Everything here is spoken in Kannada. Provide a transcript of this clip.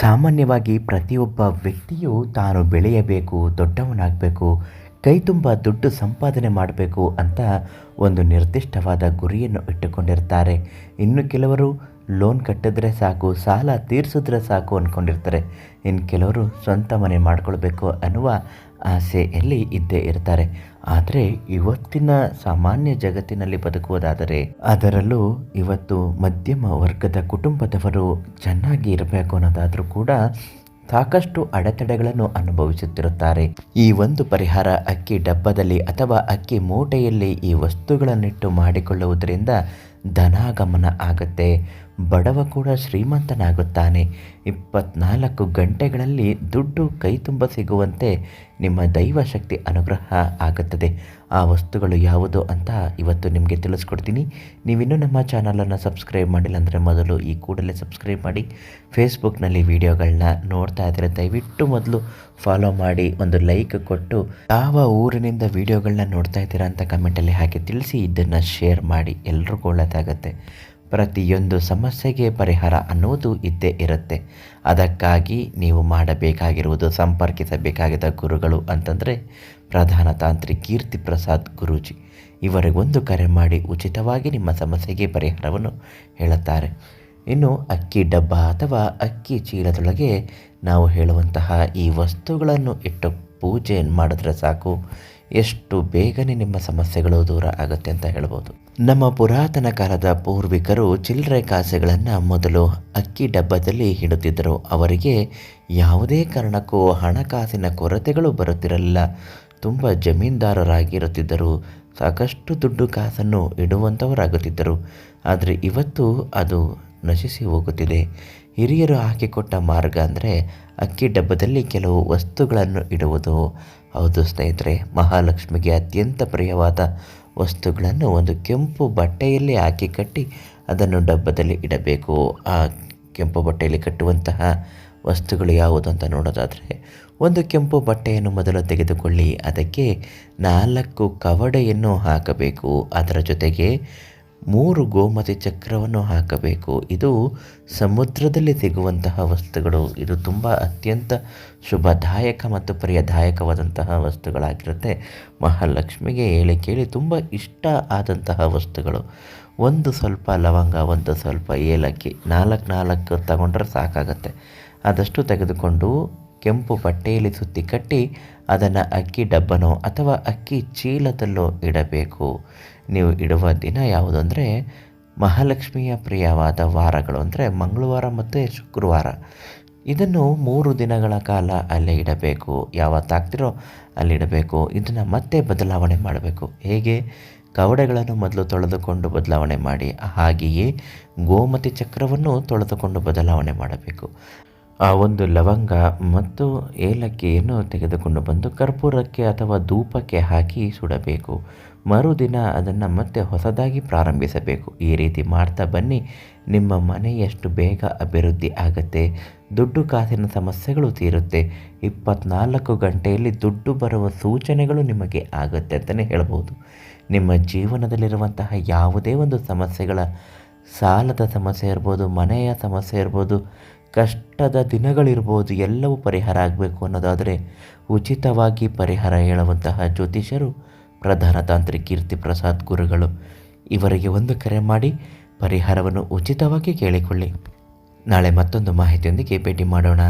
ಸಾಮಾನ್ಯವಾಗಿ ಪ್ರತಿಯೊಬ್ಬ ವ್ಯಕ್ತಿಯು ತಾನು ಬೆಳೆಯಬೇಕು, ದೊಡ್ಡವನಾಗಬೇಕು, ಕೈ ತುಂಬ ದುಡ್ಡು ಸಂಪಾದನೆ ಮಾಡಬೇಕು ಅಂತ ಒಂದು ನಿರ್ದಿಷ್ಟವಾದ ಗುರಿಯನ್ನು ಇಟ್ಟುಕೊಂಡಿರ್ತಾರೆ. ಇನ್ನು ಕೆಲವರು ಲೋನ್ ಕಟ್ಟಿದ್ರೆ ಸಾಕು, ಸಾಲ ತೀರಿಸಿದ್ರೆ ಸಾಕು ಅಂದ್ಕೊಂಡಿರ್ತಾರೆ ಇನ್ನು ಕೆಲವರು ಸ್ವಂತ ಮನೆ ಮಾಡ್ಕೊಳ್ಬೇಕು ಅನ್ನುವ ಆಸೆಯಲ್ಲಿ ಇದ್ದೇ ಇರ್ತಾರೆ. ಆದರೆ ಇವತ್ತಿನ ಸಾಮಾನ್ಯ ಜಗತ್ತಿನಲ್ಲಿ ಬದುಕುವುದಾದರೆ ಅದರಲ್ಲೂ ಇವತ್ತು ಮಧ್ಯಮ ವರ್ಗದ ಕುಟುಂಬದವರು ಚೆನ್ನಾಗಿ ಇರಬೇಕು ಅನ್ನೋದಾದರೂ ಕೂಡ ಸಾಕಷ್ಟು ಅಡೆತಡೆಗಳನ್ನು ಅನುಭವಿಸುತ್ತಿರುತ್ತಾರೆ. ಈ ಒಂದು ಪರಿಹಾರ ಅಕ್ಕಿ ಡಬ್ಬದಲ್ಲಿ ಅಥವಾ ಅಕ್ಕಿ ಮೂಟೆಯಲ್ಲಿ ಈ ವಸ್ತುಗಳನ್ನಿಟ್ಟು ಮಾಡಿಕೊಳ್ಳುವುದರಿಂದ ಧನಾಗಮನ ಆಗುತ್ತೆ. ಬಡವ ಕೂಡ ಶ್ರೀಮಂತನಾಗುತ್ತಾನೆ. ಇಪ್ಪತ್ನಾಲ್ಕು ಗಂಟೆಗಳಲ್ಲಿ ದುಡ್ಡು ಕೈ ತುಂಬ ಸಿಗುವಂತೆ ನಿಮ್ಮ ದೈವಶಕ್ತಿ ಅನುಗ್ರಹ ಆಗುತ್ತದೆ. ಆ ವಸ್ತುಗಳು ಯಾವುದು ಅಂತ ಇವತ್ತು ನಿಮಗೆ ತಿಳಿಸ್ಕೊಡ್ತೀನಿ. ನೀವಿನ್ನೂ ನಮ್ಮ ಚಾನಲನ್ನು ಸಬ್ಸ್ಕ್ರೈಬ್ ಮಾಡಿಲ್ಲ ಅಂದರೆ ಮೊದಲು ಈ ಕೂಡಲೇ ಸಬ್ಸ್ಕ್ರೈಬ್ ಮಾಡಿ. ಫೇಸ್ಬುಕ್ನಲ್ಲಿ ವಿಡಿಯೋಗಳನ್ನ ನೋಡ್ತಾ ಇದ್ದರೆ ದಯವಿಟ್ಟು ಮೊದಲು ಫಾಲೋ ಮಾಡಿ, ಒಂದು ಲೈಕ್ ಕೊಟ್ಟು. ಯಾವ ಊರಿನಿಂದ ವಿಡಿಯೋಗಳನ್ನ ನೋಡ್ತಾ ಇದ್ದೀರಾ ಅಂತ ಕಮೆಂಟಲ್ಲಿ ಹಾಕಿ ತಿಳಿಸಿ, ಇದನ್ನು ಶೇರ್ ಮಾಡಿ. ಎಲ್ರಿಗೂ ಒಳ್ಳೆಯದಾಗತ್ತೆ. ಪ್ರತಿಯೊಂದು ಸಮಸ್ಯೆಗೆ ಪರಿಹಾರ ಅನ್ನುವುದು ಇದ್ದೇ ಇರುತ್ತೆ. ಅದಕ್ಕಾಗಿ ನೀವು ಮಾಡಬೇಕಾಗಿರುವುದು ಸಂಪರ್ಕಿಸಬೇಕಾಗಿದ್ದ ಗುರುಗಳು ಅಂತಂದರೆ ಪ್ರಧಾನ ತಾಂತ್ರಿ ಕೀರ್ತಿ ಪ್ರಸಾದ್ ಗುರೂಜಿ. ಇವರಿಗೊಂದು ಕರೆ ಮಾಡಿ ಉಚಿತವಾಗಿ ನಿಮ್ಮ ಸಮಸ್ಯೆಗೆ ಪರಿಹಾರವನ್ನು ಹೇಳುತ್ತಾರೆ. ಇನ್ನು ಅಕ್ಕಿ ಡಬ್ಬ ಅಥವಾ ಅಕ್ಕಿ ಚೀಲದೊಳಗೆ ನಾವು ಹೇಳುವಂತಹ ಈ ವಸ್ತುಗಳನ್ನು ಇಟ್ಟು ಪೂಜೆ ಮಾಡಿದ್ರೆ ಸಾಕು. ಎಷ್ಟು ಬೇಗನೆ ನಿಮ್ಮ ಸಮಸ್ಯೆಗಳು ದೂರ ಆಗುತ್ತೆ ಅಂತ ಹೇಳ್ಬೋದು. ನಮ್ಮ ಪುರಾತನ ಕಾಲದ ಪೂರ್ವಿಕರು ಚಿಲ್ಲರೆ ಕಾಸೆಗಳನ್ನು ಮೊದಲು ಅಕ್ಕಿ ಡಬ್ಬದಲ್ಲಿ ಇಡುತ್ತಿದ್ದರು ಅವರಿಗೆ ಯಾವುದೇ ಕಾರಣಕ್ಕೂ ಹಣಕಾಸಿನ ಕೊರತೆಗಳು ಬರುತ್ತಿರಲಿಲ್ಲ. ತುಂಬ ಜಮೀನ್ದಾರರಾಗಿರುತ್ತಿದ್ದರು. ಸಾಕಷ್ಟು ದುಡ್ಡು ಕಾಸನ್ನು ಇಡುವಂಥವರಾಗುತ್ತಿದ್ದರು ಆದರೆ ಇವತ್ತು ಅದು ನಶಿಸಿ ಹೋಗುತ್ತಿದೆ. ಹಿರಿಯರು ಹಾಕಿಕೊಟ್ಟ ಮಾರ್ಗ ಅಂದರೆ ಅಕ್ಕಿ ಡಬ್ಬದಲ್ಲಿ ಕೆಲವು ವಸ್ತುಗಳನ್ನು ಇಡುವುದು. ಹೌದು ಸ್ನೇಹಿತರೆ, ಮಹಾಲಕ್ಷ್ಮಿಗೆ ಅತ್ಯಂತ ಪ್ರಿಯವಾದ ವಸ್ತುಗಳನ್ನು ಒಂದು ಕೆಂಪು ಬಟ್ಟೆಯಲ್ಲಿ ಹಾಕಿ ಕಟ್ಟಿ ಅದನ್ನು ಡಬ್ಬದಲ್ಲಿ ಇಡಬೇಕು. ಆ ಕೆಂಪು ಬಟ್ಟೆಯಲ್ಲಿ ಕಟ್ಟುವಂತಹ ವಸ್ತುಗಳು ಯಾವುದು ಅಂತ ನೋಡೋದಾದರೆ, ಒಂದು ಕೆಂಪು ಬಟ್ಟೆಯನ್ನು ಮೊದಲು ತೆಗೆದುಕೊಳ್ಳಿ, ಅದಕ್ಕೆ ನಾಲ್ಕು ಕವಡೆಯನ್ನು ಹಾಕಬೇಕು. ಅದರ ಜೊತೆಗೆ ಮೂರು ಗೋಮತಿ ಚಕ್ರವನ್ನು ಹಾಕಬೇಕು. ಇದು ಸಮುದ್ರದಲ್ಲಿ ಸಿಗುವಂತಹ ವಸ್ತುಗಳು. ಇದು ತುಂಬ ಅತ್ಯಂತ ಶುಭದಾಯಕ ಮತ್ತು ಪ್ರಿಯದಾಯಕವಾದಂತಹ ವಸ್ತುಗಳಾಗಿರುತ್ತೆ. ಮಹಾಲಕ್ಷ್ಮಿಗೆ ಹೇಳಿ ಕೇಳಿ ತುಂಬ ಇಷ್ಟ ಆದಂತಹ ವಸ್ತುಗಳು. ಒಂದು ಸ್ವಲ್ಪ ಲವಂಗ, ಒಂದು ಸ್ವಲ್ಪ ಏಲಕ್ಕಿ, ನಾಲ್ಕು ನಾಲ್ಕು ತಗೊಂಡ್ರೆ ಸಾಕಾಗತ್ತೆ. ಆದಷ್ಟು ತೆಗೆದುಕೊಂಡು ಕೆಂಪು ಬಟ್ಟೆಯಲ್ಲಿ ಸುತ್ತಿ ಕಟ್ಟಿ ಅದನ್ನು ಅಕ್ಕಿ ಡಬ್ಬನೋ ಅಥವಾ ಅಕ್ಕಿ ಚೀಲದಲ್ಲೋ ಇಡಬೇಕು. ನೀವು ಇಡುವ ದಿನ ಯಾವುದು ಅಂದರೆ ಮಹಾಲಕ್ಷ್ಮಿಯ ಪ್ರಿಯವಾದ ವಾರಗಳು ಅಂದರೆ ಮಂಗಳವಾರ ಮತ್ತು ಶುಕ್ರವಾರ. ಇದನ್ನು ಮೂರು ದಿನಗಳ ಕಾಲ ಅಲ್ಲೇ ಇಡಬೇಕು. ಯಾವತ್ತಾಗ್ತಿರೋ ಅಲ್ಲಿಡಬೇಕು ಇದನ್ನು ಮತ್ತೆ ಬದಲಾವಣೆ ಮಾಡಬೇಕು. ಹೇಗೆ? ಕವಡೆಗಳನ್ನು ಮೊದಲು ತೊಳೆದುಕೊಂಡು ಬದಲಾವಣೆ ಮಾಡಿ ಹಾಗೆಯೇ ಗೋಮತಿ ಚಕ್ರವನ್ನು ತೊಳೆದುಕೊಂಡು ಬದಲಾವಣೆ ಮಾಡಬೇಕು. ಆ ಒಂದು ಲವಂಗ ಮತ್ತು ಏಲಕ್ಕಿಯನ್ನು ತೆಗೆದುಕೊಂಡು ಬಂದು ಕರ್ಪೂರಕ್ಕೆ ಅಥವಾ ಧೂಪಕ್ಕೆ ಹಾಕಿ ಸುಡಬೇಕು. ಮರುದಿನ ಅದನ್ನು ಮತ್ತೆ ಹೊಸದಾಗಿ ಪ್ರಾರಂಭಿಸಬೇಕು. ಈ ರೀತಿ ಮಾಡ್ತಾ ಬನ್ನಿ. ನಿಮ್ಮ ಮನೆ ಎಷ್ಟು ಬೇಗ ಅಭಿವೃದ್ಧಿ ಆಗುತ್ತೆ. ದುಡ್ಡು ಕಾಸಿನ ಸಮಸ್ಯೆಗಳು ತೀರುತ್ತೆ. ಇಪ್ಪತ್ನಾಲ್ಕು ಗಂಟೆಯಲ್ಲಿ ದುಡ್ಡು ಬರುವ ಸೂಚನೆಗಳು ನಿಮಗೆ ಆಗುತ್ತೆ ಅಂತಲೇ ಹೇಳ್ಬೋದು. ನಿಮ್ಮ ಜೀವನದಲ್ಲಿರುವಂತಹ ಯಾವುದೇ ಒಂದು ಸಮಸ್ಯೆಗಳ, ಸಾಲದ ಸಮಸ್ಯೆ ಇರ್ಬೋದು, ಮನೆಯ ಸಮಸ್ಯೆ ಇರ್ಬೋದು ಕಷ್ಟದ ದಿನಗಳಿರ್ಬೋದು ಎಲ್ಲವೂ ಪರಿಹಾರ ಆಗಬೇಕು ಅನ್ನೋದಾದರೆ ಉಚಿತವಾಗಿ ಪರಿಹಾರ ಹೇಳುವಂತಹ ಜ್ಯೋತಿಷರು ಪ್ರಧಾನ ತಾಂತ್ರಿಕ ಕೀರ್ತಿ ಪ್ರಸಾದ್ ಗುರುಗಳು. ಇವರಿಗೆ ಒಂದು ಕರೆ ಮಾಡಿ ಪರಿಹಾರವನ್ನು ಉಚಿತವಾಗಿ ಕೇಳಿಕೊಳ್ಳಿ. ನಾಳೆ ಮತ್ತೊಂದು ಮಾಹಿತಿಯೊಂದಿಗೆ ಭೇಟಿ ಮಾಡೋಣ.